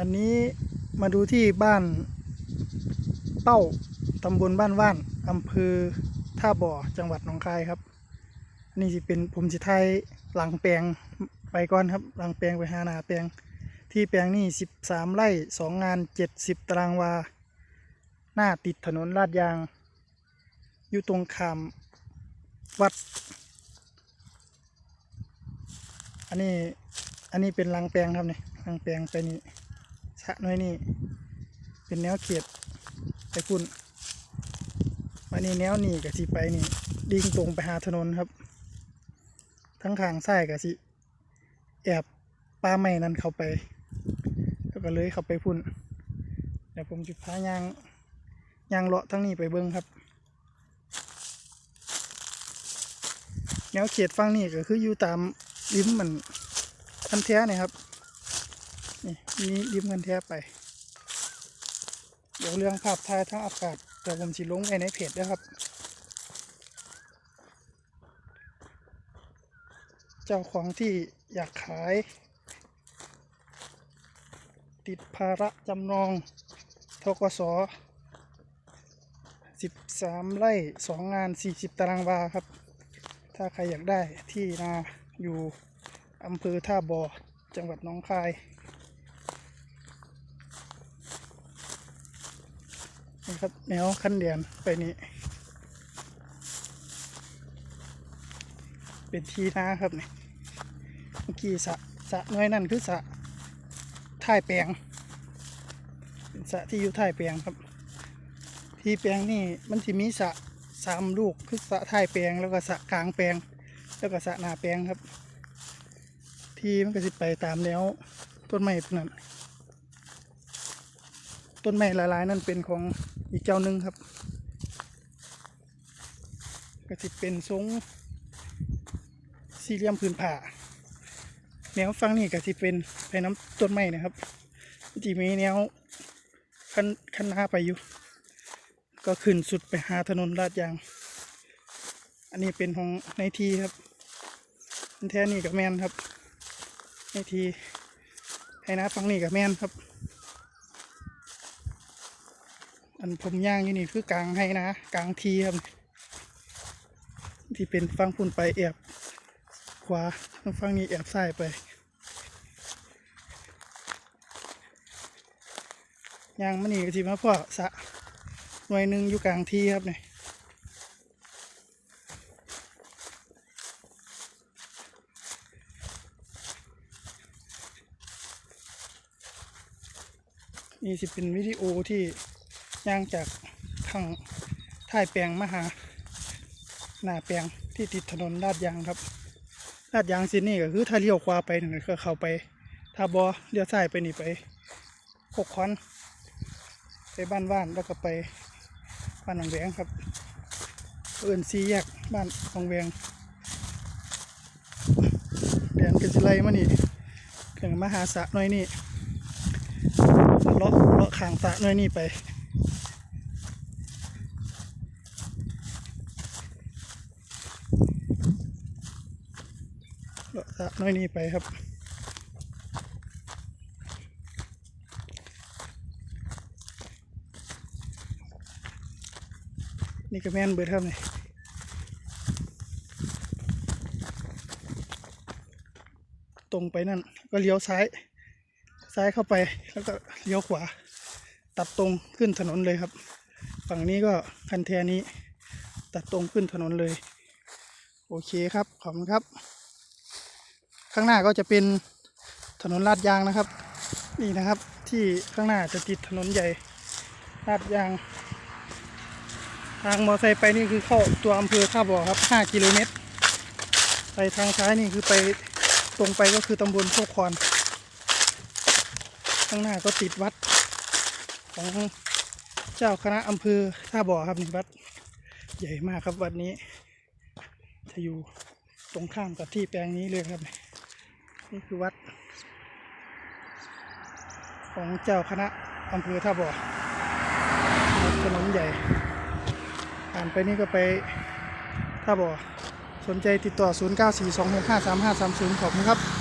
อันนี้มาดูที่บ้านเป้าตำบลบ้านว่านอำเภอท่าบ่อจังหวัดหนองคายครับอันนี้สิเป็นผมสิไทยหลังแปลงไปก่อนครับ หลังแปลงไปหานาแปลง ที่แปลงนี่สิบสามไร่สองงานเจ็ดสิบตารางวา หน้าติดถนนลาดยาง อยู่ตรงขามวัด อันนี้อันนี้เป็นรังแปลงครับเนี่ยรังแปลงไปนี่ะน้อยนี่ เป็นแนวเขตไปพุ่นวันนี้แนวนี่กับสิไปนี่ดิ่งตรงไปหาถนนครับ ทั้งทางซ้ายกับสิ แอบป้าไม้นั้นเข้าไป แล้วก็เลยเข้าไปพุ่นเดี๋ยวผมจะพายางยางเลาะทั้งนี้ไปเบิ้งครับ แนวเขตฝั่งนี้ก็คืออยู่ตามริมมันคันแท้เนี่ยครับ นี่มีริมคันแท้ไป เดี๋ยวเรื่องภาพถ่ายทั้งอากาศเดี๋ยวผมสิลงไว้ในเพจด้วยครับ เจ้าของที่อยากขาย ติดภาระจำนองทกส13 ไร่ 2 งาน 40 ตารางวาครับ ถ้าใครอยากได้ที่นาอยู่อำเภอท่าบ่อจังหวัดหนองคาย นี่ครับแนวคันเดียนไปนี่เป็นทีนาครับเนี่เมื่อกี้สะสะน้อยนั่นคือสะท่ายแปลงเป็นสะที่อยู่ท่ายแปลงครับ ที่แปลงนี่มันจะมีสะสามลูกคือสะท่ายแปลงแล้วก็สะกลางแปลง แล้วก็สะหน้าแปลงครับ ที่มันก็สิไปตามแนวต้นไม้ต้นนั้น ต้นไม้หลายๆ นั่นเป็นของอีกเจ้าหนึ่งครับ ก็จะเป็นทรงสี่เหลี่ยมพื้นผ่าแนวฟังนี่ก็จะเป็นไปน้ำต้นไม้นะครับจีมีแนวคันคันหน้าไปอยู่ ก็ขึ้นสุดไปหาถนนลาดยาง อันนี้เป็นของในทีครับอันแท้นี่กับแมนครับในทีให้นะฟังนี่กับแมนครับ อันผมย่างอยู่นี่คือกลางให้นะกลางทีครับ ที่เป็นฟังพุ่นไปแอบขวาฟังนี้แอบซ้ายไปย่างมันนี่ก็ทีมาพ่อสะหน่วยหนึ่งอยู่กลางทีครับเนี่ยนี่สิเป็นวิดีโอที่ ย่างจากทางท่ายแปลงมาหา หน้าแปลงที่ติดถนนลาดยางครับลาดยางสินี่ก็คือถ้าเลี้ยวขวาไปนั่นก็เข้าไป ถ้าบอเลี้ยวซ้ายไปนี่ไปโคกควันไปบ้านว่านแล้วก็ไปบ้านหนองแวงครับ เอื่นซีแยกบ้านหนองแวงเดียนกันสิไลมานี่ถึงมาหาสะน้อยนี่เลาะเลาะขางสะน้อยนี่ไป เลาะ สระน้อยนี่ไปครับนี่ก็แม่นเบิดครับนี่ตรงไปนั่น ก็เลี้ยวซ้าย ซ้ายเข้าไปแล้วก็เลี้ยวขวา ตัดตรงขึ้นถนนเลยครับ ฝั่งนี้ก็คันแทนี้ ตัดตรงขึ้นถนนเลย โอเคครับ ขอบคุณครับ ข้างหน้าก็จะเป็นถนนลาดยางนะครับ นี่นะครับ ที่ข้างหน้าจะติดถนนใหญ่ลาดยาง ทางมอไซค์ไปนี่คือเข้าตัวอำเภอท่าบ่อครับ 5 กิโลเมตร ไปทางซ้ายนี่คือไปตรงไปก็คือตำบลโคกคอนข้างหน้าก็ติดวัดของเจ้าคณะอำเภอท่าบ่อครับนี่วัดใหญ่มากครับวัดนี้ อยู่ตรงข้ามกับที่แปลงนี้เลยครับ นี่คือวัด ของเจ้าคณะอำเภอท่าบ่อวัดถนนใหญ่ผ่านไปนี่ก็ไปท่าบ่อสนใจติดต่อ 0942653530ขอบคุณครับ